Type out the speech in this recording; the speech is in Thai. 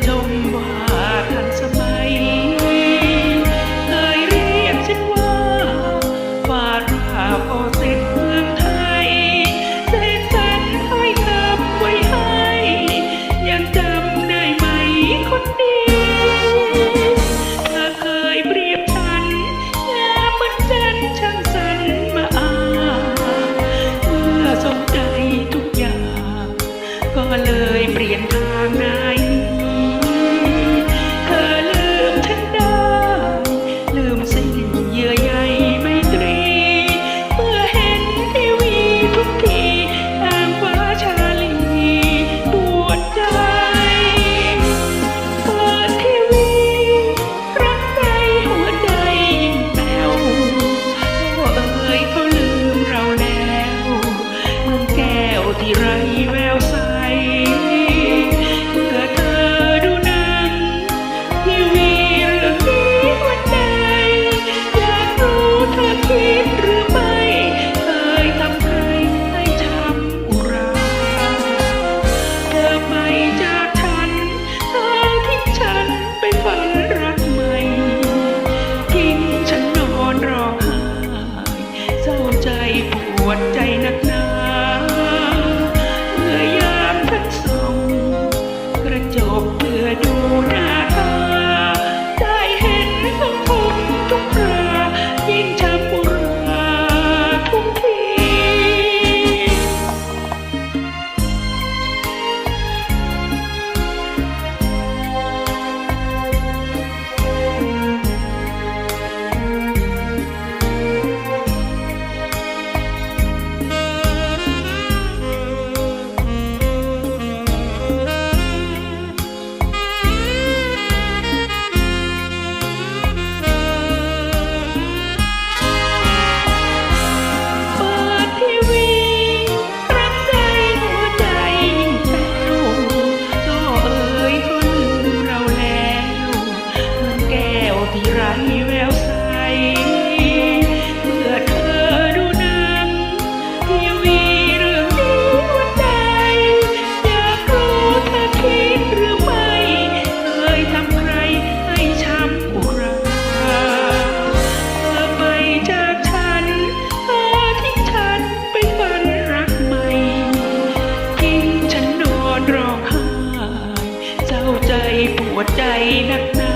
told me door. ที่ไรแววใส เมื่อเธอดูหนังทีวีเรื่องนี้วัใด อยากรู้เธอคิดหรือไม่ เคยทำใครให้ช้ำอุราเธอไปจากฉันเธอทิ้งฉันไปฝันรักใหม่ทิ้ฉันนอนร้องไห้เจ้าใจปวดใจนักหนา